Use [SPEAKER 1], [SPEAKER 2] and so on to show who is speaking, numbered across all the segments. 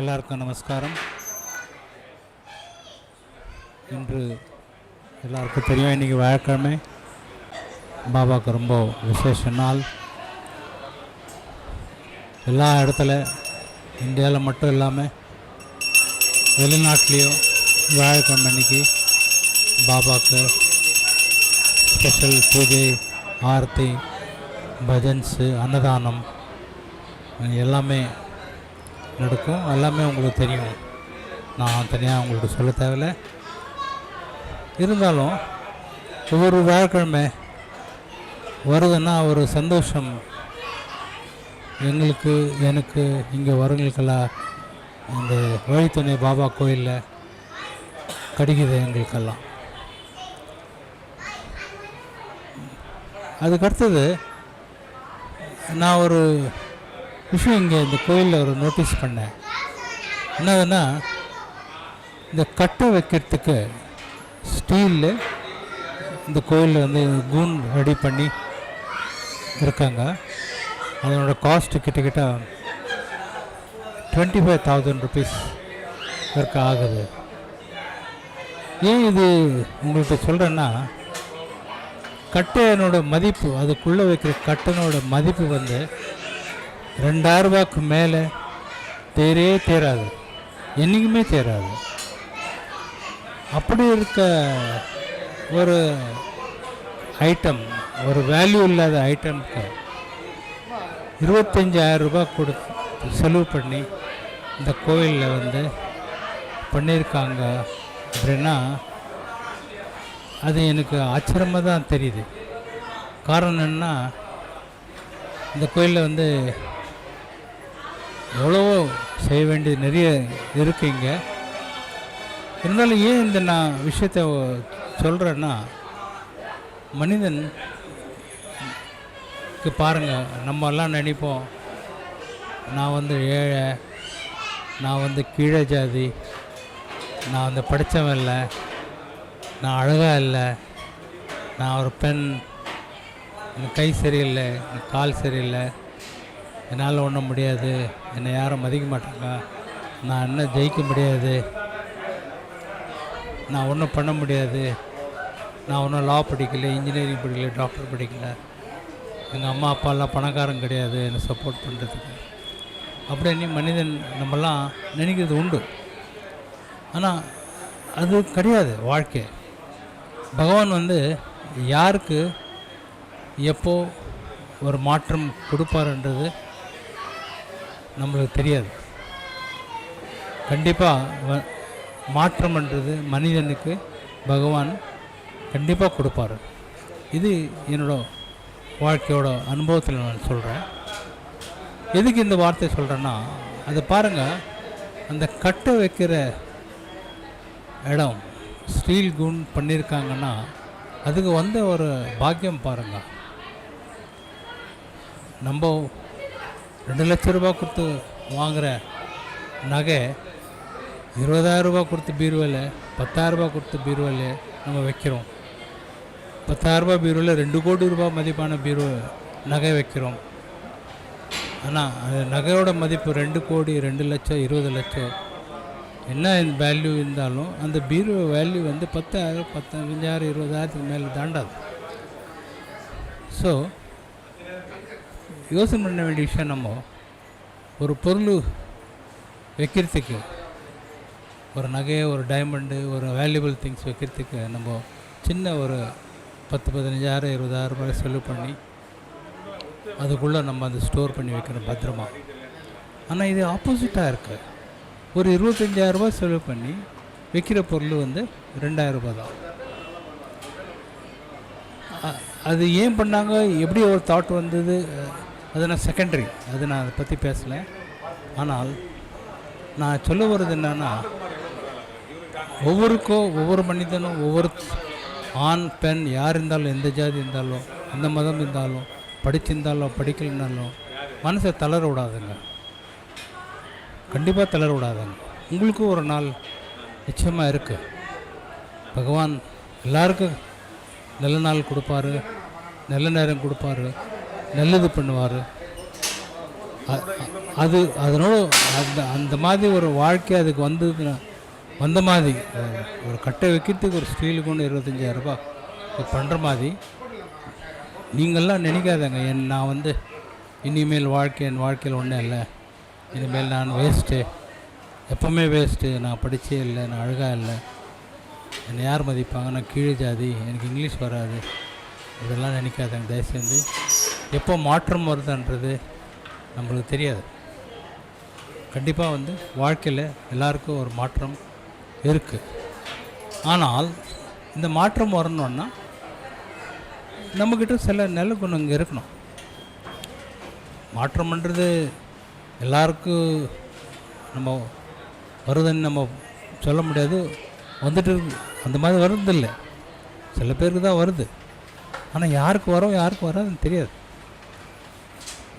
[SPEAKER 1] எல்லாருக்கும் நமஸ்காரம். இன்று எல்லாருக்கும் தெரியும் இன்றைக்கி வியாழக்கிழமை. பாபாவுக்கு ரொம்ப விசேஷ நாள். எல்லா இடத்துல இந்தியாவில் மட்டும் இல்லாமல் வெளிநாட்டிலையும் வியாழக்கிழமை அன்னைக்கு பாபாவுக்கு ஸ்பெஷல் பூஜை ஆர்த்தி பஜன்ஸு அன்னதானம் எல்லாமே நடக்கும். எல்லாமே உங்களுக்கு தெரியும். நான் தனியாக உங்களுக்கு சொல்ல தேவையில்ல. இருந்தாலும் ஒவ்வொரு வியாழக்கிழமை வருதுன்னா ஒரு சந்தோஷம். எங்களுக்கு எனக்கு இங்கே வரவங்களுக்கெல்லாம் இந்த வழித்துணை பாபா கோயிலில் கிடைக்குது எங்களுக்கெல்லாம். அதுக்கு அடுத்தது நான் ஒரு விஷயம் இங்கே இந்த கோயிலில் ஒரு நோட்டீஸ் பண்ணேன். என்னதுன்னா இந்த கட்டை வைக்கிறதுக்கு ஸ்டீலில் இந்த கோயிலில் வந்து கூன் ரெடி பண்ணி இருக்காங்க. அதனோட காஸ்ட் கிட்டக்கிட்ட டுவெண்ட்டி ஃபைவ் தௌசண்ட் ருபீஸ் இருக்க ஆகுது. ஏன் இது உங்கள்கிட்ட சொல்கிறேன்னா கட்டையனோட மதிப்பு அதுக்குள்ளே வைக்கிற கட்டனோட மதிப்பு வந்து ரெண்டாயிரம் ரூபாய்க்கு மேலே தேரே தேராது. என்றைக்குமே தேராது. அப்படி இருக்க ஒரு ஐட்டம் ஒரு வேல்யூ இல்லாத ஐட்டம்க்கு இருபத்தஞ்சாயிரம் ரூபாய் கொடுத்து செலவு பண்ணி இந்த கோயிலில் வந்து பண்ணியிருக்காங்க அப்படின்னா அது எனக்கு ஆச்சரியமாக தான் தெரியுது. காரணம் என்னன்னா இந்த கோயிலில் வந்து எவ்வளவோ செய்ய வேண்டியது நிறைய இருக்குது இங்கே. இருந்தாலும் ஏன் இந்த நான் விஷயத்தை சொல்கிறேன்னா மனிதன் பாருங்கள் நம்மெல்லாம் நினைப்போம் நான் வந்து ஏழை நான் வந்து கீழே ஜாதி நான் வந்து படித்தவன் இல்லை நான் அழகாக இல்லை நான் ஒரு பெண் கை சரியில்லை கால் சரியில்லை என்னால் ஒன்றும் முடியாது. என்னை யாரும் மதிக்க மாட்டாங்க. நான் என்ன ஜெயிக்க முடியாது. நான் ஒன்றும் பண்ண முடியாது. நான் ஒன்றும் லா படிக்கலை இன்ஜினியரிங் படிக்கலை டாக்டர் படிக்கலை. எங்கள் அம்மா அப்பாலாம் பணக்காரன் கிடையாது. என்னை சப்போர்ட் பண்ணுறதுக்கு அப்படின்னு மனிதன் நம்மலாம் நினைக்கிறது உண்டு. ஆனால் அது கிடையாது வாழ்க்கை. பகவான் வந்து யாருக்கு எப்போ ஒரு மாற்றம் கொடுப்பாருன்றது நம்மளுக்கு தெரியாது. கண்டிப்பாக மாற்றம்ன்றது மனிதனுக்கு பகவான் கண்டிப்பாக கொடுப்பாரு. இது என்னோட வாழ்க்கையோட அனுபவத்தில் நான் சொல்கிறேன் எதுக்கு இந்த வார்த்தை சொல்கிறேன்னா அதை பாருங்கள் அந்த கட்டை வைக்கிற இடம் ஸ்டீல் குண் பண்ணியிருக்காங்கன்னா அதுக்கு வந்த ஒரு பாக்கியம் பாருங்கள் நம்ம ரெண்டு லட்ச ரூபா கொடுத்து வாங்குகிற நகை இருபதாயிரம் ரூபா கொடுத்து பீரோவில் பத்தாயிரரூபா கொடுத்து பீரோவில் நம்ம வைக்கிறோம். பத்தாயிரரூபா ரூபாய் பீரோவில் ரெண்டு கோடி ரூபா மதிப்பான பீரோ நகை வைக்கிறோம். ஆனால் அந்த நகையோட மதிப்பு ரெண்டு கோடி ரெண்டு லட்சம் இருபது லட்சம். என்ன வேல்யூ இருந்தாலும் அந்த பீரோ வேல்யூ வந்து பத்தாயிரம் பத்தஞ்சாயிரம் இருபதாயிரத்துக்கு மேலே தாண்டாது. ஸோ யோசனை பண்ண வேண்டிய விஷயம் நம்ம ஒரு பொருள் வைக்கிறதுக்கு ஒரு நகையை ஒரு டைமண்டு ஒரு வேல்யூபிள் திங்ஸ் வைக்கிறதுக்கு நம்ம சின்ன ஒரு பத்து பதினஞ்சாயிரம் இருபதாயிரம் ரூபாய் செலவு பண்ணி அதுக்குள்ளே நம்ம அதை ஸ்டோர் பண்ணி வைக்கிறோம் பத்திரமா? ஆனால் இது ஆப்போசிட்டாக இருக்குது ஒரு இருபத்தஞ்சாயிரம் ரூபாய் செலவு பண்ணி வைக்கிற பொருள் வந்து ரெண்டாயிரம் ரூபாய் தான். அது ஏன் பண்ணாங்க? எப்படி ஒரு தாட் வந்தது? அது நான் செகண்டரி அது நான் அதை பற்றி பேசலை. ஆனால் நான் சொல்ல வர்றது என்னன்னா ஒவ்வொருக்கும் ஒவ்வொரு மனிதனும் ஒவ்வொரு ஆண் பெண் யார் இருந்தாலும் எந்த ஜாதி இருந்தாலும் எந்த மதம் இருந்தாலும் படிச்சிருந்தாலும் படிக்கலனாலும் மனசை தளர விடாதுங்க. கண்டிப்பாக தளர விடாதுங்க. உங்களுக்கும் ஒரு நாள் நிச்சயமாக இருக்குது பகவான் எல்லாருக்கும் நல்ல நாள் கொடுப்பாரு. நல்ல நேரம் கொடுப்பாரு. நல்லது பண்ணுவார். அது அதனோட அந்த அந்த மாதிரி ஒரு வாழ்க்கை அதுக்கு வந்ததுன்னா வந்த மாதிரி ஒரு- கட்டை வைக்கிறதுக்கு ஒரு ஸ்டீலுக்கு ஒன்று இருபத்தஞ்சாயிரம் இது பண்ணுற மாதிரி நீங்கள்லாம் நினைக்காதங்க. என் நான் வந்து இனிமேல் வாழ்க்கை என் வாழ்க்கையில் ஒன்றும் இல்லை. இனிமேல் நான் வேஸ்ட்டு எப்போவுமே வேஸ்ட்டு நான் படித்தே இல்லை நான் அழகாக இல்லை. என்னை யார் மதிப்பாங்க? நான் கீழே ஜாதி. எனக்கு இங்கிலீஷ் வராது. இதெல்லாம் நினைக்காதங்க. தயவுசெய்து எப்போ மாற்றம் வருதுன்றது நம்மளுக்கு தெரியாது. கண்டிப்பாக வந்து வாழ்க்கையில் எல்லாருக்கும் ஒரு மாற்றம் இருக்குது ஆனால் இந்த மாற்றம் வரணுன்னா நம்மக்கிட்ட சில நல்ல குணங்க இருக்கணும். மாற்றம்ன்றது எல்லாருக்கும் நம்ம வருதுன்னு நம்ம சொல்ல முடியாது. வந்துட்டு அந்த மாதிரி வருதில்லை சில பேருக்கு தான் வருது. ஆனால் யாருக்கு வரும் யாருக்கு வராதுன்னு தெரியாது.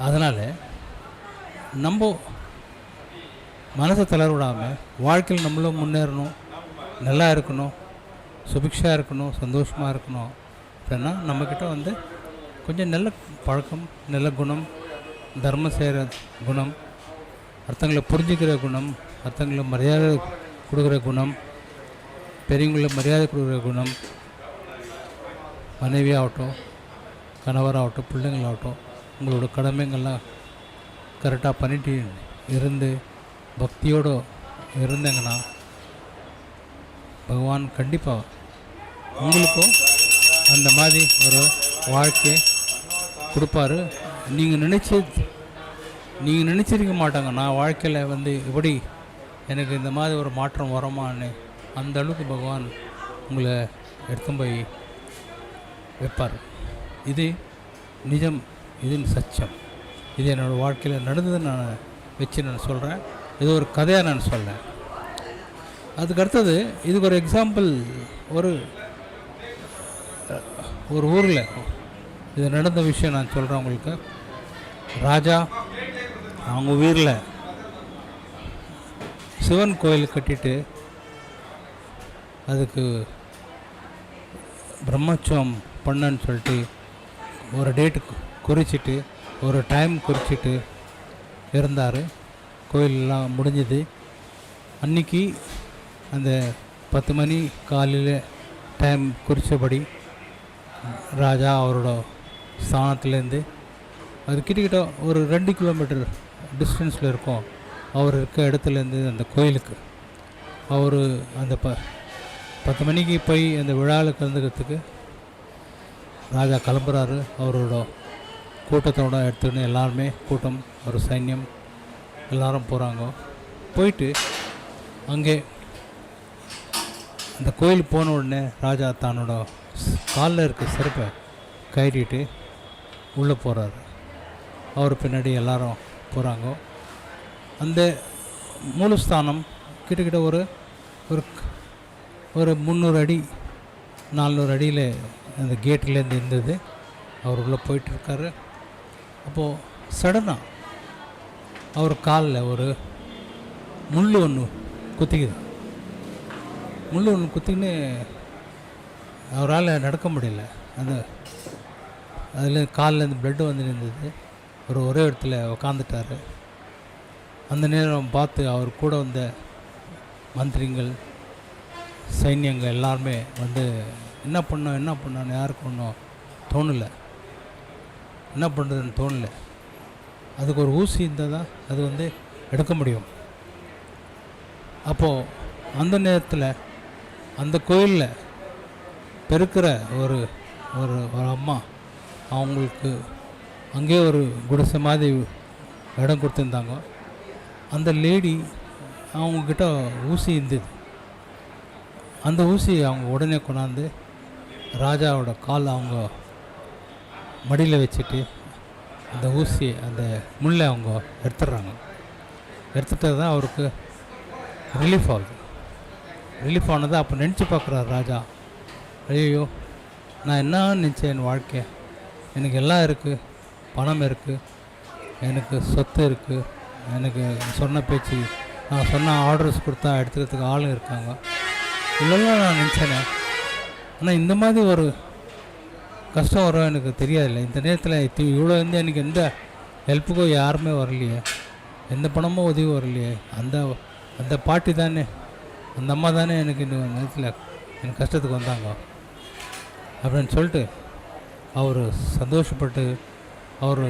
[SPEAKER 1] அதனால் நம்ம மனசை தளர விடாமல் வாழ்க்கையில் நம்மளும் முன்னேறணும் நல்லா இருக்கணும் சுபிக்ஷாக இருக்கணும் சந்தோஷமாக இருக்கணும் அப்படின்னா நம்மக்கிட்ட வந்து கொஞ்சம் நல்ல பழக்கம் நல்ல குணம் தர்மம் செய்கிற குணம் அர்த்தங்களை புரிஞ்சுக்கிற குணம் அர்த்தங்களை மரியாதை கொடுக்குற குணம் பெரியவங்களை மரியாதை கொடுக்குற குணம் மனைவியாகட்டும் கணவராகட்டும் பிள்ளைங்களாகட்டும் உங்களோட கடமைங்கள்லாம் கரெக்டாக பண்ணிட்டு இருந்து பக்தியோடு இருந்தீங்கன்னா பகவான் கண்டிப்பாக உங்களுக்கும் அந்த மாதிரி ஒரு வாழ்க்கை கொடுப்பாரு. நீங்கள் நினச்சி நீங்கள் நினச்சிருக்க மாட்டாங்க நான் வாழ்க்கையில் வந்து எப்படி எனக்கு இந்த மாதிரி ஒரு மாற்றம் வருமான்னு. அந்த அளவுக்கு பகவான் உங்களை எடுத்துன்னு போய் வைப்பார். இது நிஜம் இது சத்தியம் இது என்னோடய வாழ்க்கையில் நடந்ததை நான் வச்சு நான் சொல்கிறேன் இது ஒரு கதையாக நான் சொல்கிறேன் அதுக்கு அடுத்தது இதுக்கு ஒரு எக்ஸாம்பிள் ஒரு ஒரு ஊரில் இது நடந்த விஷயம் நான் சொல்கிறேன் உங்களுக்கு. ராஜா அவங்க ஊரில் சிவன் கோயில் கட்டிட்டு அதுக்கு பிரம்மோற்சவம் பண்ணன்னு சொல்லிட்டு ஒரு டேட்டு குறிச்சிட்டு ஒரு டைம் குறிச்சிட்டு இருந்தார். கோயிலெலாம் முடிஞ்சது. அன்னைக்கு அந்த பத்து மணி காலையில் டைம் குறித்தபடி ராஜா அவரோட ஸ்தானத்துலேருந்து அது கிட்டக்கிட்ட ஒரு ரெண்டு கிலோமீட்டர் டிஸ்டன்ஸில் இருக்கும். அவர் இருக்க இடத்துலேருந்து அந்த கோயிலுக்கு. அவர் அந்த ப பத்து மணிக்கு போய் அந்த விழாவில் கலந்துக்கிறதுக்கு ராஜா கிளம்புறாரு. அவரோட கூட்டத்தோட எடுத்துன்னு எல்லாருமே கூட்டம் ஒரு சைன்யம் எல்லாரும் போகிறாங்க போயிட்டு அங்கே அந்த கோயில் போன உடனே ராஜா தன்னோட காலில் இருக்க செருப்பை கட்டிட்டு உள்ளே போகிறாரு அவர் பின்னாடி எல்லாரும் போகிறாங்க அந்த மூலஸ்தானம் கிட்டக்கிட்ட ஒரு ஒரு ஒரு முந்நூறு அடி நானூறு அடியில் அந்த கேட்லேருந்து இருந்தது. அவர் உள்ளே போயிட்டுருக்காரு. அப்போது சடனாக அவர் காலில் ஒரு முள் ஒன்று குத்திக்குது. முள் ஒன்று குத்திக்கின்னு அவரால் நடக்க முடியல. அந்த அதில் காலில் இருந்து பிளட்டு வந்து இருந்தது ஒரு ஒரே இடத்துல உக்காந்துட்டார். அந்த நேரம் பார்த்து அவர் கூட வந்த மந்திரிங்கள் சைன்யங்கள் எல்லாருமே வந்து என்ன பண்ணோம் என்ன பண்ணோன்னு யாருக்கு ஒன்றும் தோணலை. என்ன பண்ணுறதுன்னு தோணலை. அதுக்கு ஒரு ஊசி இருந்தால் தான் அது வந்து எடுக்க முடியும். அப்போது அந்த நேரத்தில் அந்த கோயிலில் பெருக்கிற ஒரு ஒரு ஒரு அம்மா அவங்களுக்கு அங்கேயே ஒரு குடிசை மாதிரி இடம் கொடுத்துருந்தாங்க. அந்த லேடி அவங்கக்கிட்ட ஊசி இருந்தது. அந்த ஊசி அவங்க உடனே கொண்டாந்து ராஜாவோட கால் அவங்க மடியில் வச்சுட்டு அந்த ஊசி அந்த முள்ளை அவங்க எடுத்துடுறாங்க. எடுத்துட்டது தான் அவருக்கு ரிலீஃப் ஆகுது. ரிலீஃப் ஆனது அப்போ நினச்சி பார்க்குறாரு ராஜா. ஐயோ நான் என்ன நினச்சேன் என் வாழ்க்கை? எனக்கு எல்லாம் இருக்குது பணம் இருக்குது எனக்கு சொத்து இருக்குது எனக்கு சொன்ன பேச்சு நான் சொன்ன ஆர்டர்ஸ் கொடுத்தா எடுத்துக்கிறதுக்கு ஆளும் இருக்காங்க. இல்லைன்னா நான் நினச்சேனே. ஆனால் இந்த மாதிரி ஒரு கஷ்டம் வரும் எனக்கு தெரியாதுல்ல. இந்த நேரத்தில் இவ்வளோ வந்து எனக்கு எந்த ஹெல்ப்புக்கும் யாருமே வரலையே. எந்த பணமும் உதவி வரலையே. அந்த அந்த பாட்டி தானே அந்த அம்மா தானே எனக்கு இந்த நேரத்தில் எனக்கு கஷ்டத்துக்கு வந்தாங்க. அப்படின்னு சொல்லிட்டு அவர் சந்தோஷப்பட்டு அவர்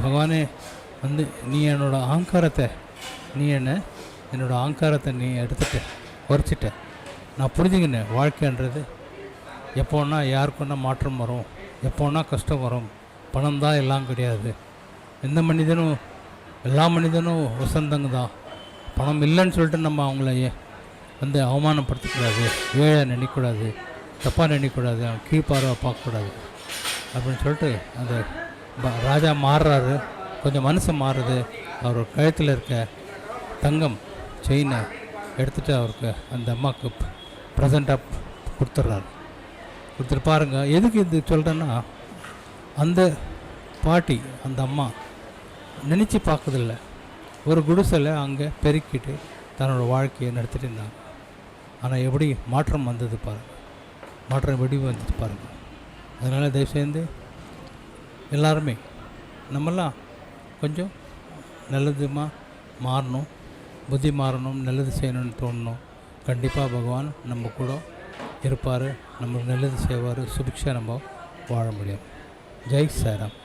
[SPEAKER 1] பகவானே வந்து நீ என்னோட ஆங்காரத்தை நீ என்ன என்னோட ஆங்காரத்தை நீ எடுத்துட்ட குறைச்சிட்ட. நான் புரிஞ்சுக்கினேன் வாழ்க்கைன்றது. எப்போன்னா யாருக்குன்னா மாற்றம் வரும். எப்போன்னா கஷ்டம் வரும். பணம் தான் எல்லாம் கிடையாது. எந்த மனிதனும் எல்லா மனிதனும் வசந்தங்க தான். பணம் இல்லைன்னு சொல்லிட்டு நம்ம அவங்கள வந்து அவமானப்படுத்தக்கூடாது. ஏழை நினைக்கக்கூடாது. தப்பாக நினைக்கக்கூடாது. அவன் கீழ்பார்வை பார்க்கக்கூடாது. அப்படின்னு சொல்லிட்டு அந்த ராஜா மாறுறாரு. கொஞ்சம் மனசு மாறுது. அவர் கழுத்தில் இருக்க தங்கம் செயினை எடுத்துகிட்டு அவருக்கு அந்த அம்மாவுக்கு ப்ரெசண்ட்டாக கொடுத்துட்றாரு ஒருத்தர் பாருங்கள் எதுக்கு இது சொல்கிறேன்னா அந்த பாட்டி அந்த அம்மா நினச்சி பார்க்கறதில்ல. ஒரு குடிசலை அங்கே பெருக்கிட்டு தன்னோட வாழ்க்கையை நடத்திட்டு இருந்தாங்க. ஆனால் எப்படி மாற்றம் வந்தது பாருங்கள் மாற்றம் வெடி வந்தது பாருங்கள் அதனால் தயவுசெய்து எல்லாருமே நம்மெல்லாம் கொஞ்சம் நல்லதுமாக மாறணும் புத்தி மாறணும் நல்லது செய்யணும்னு தோணணும் கண்டிப்பாக பகவான் நம்ம கூட இருப்பார் நம்மளுக்கு நல்லது செய்வார் சுபிக்ஷா நம்ம வாழ முடியும். ஜெய் சாராம்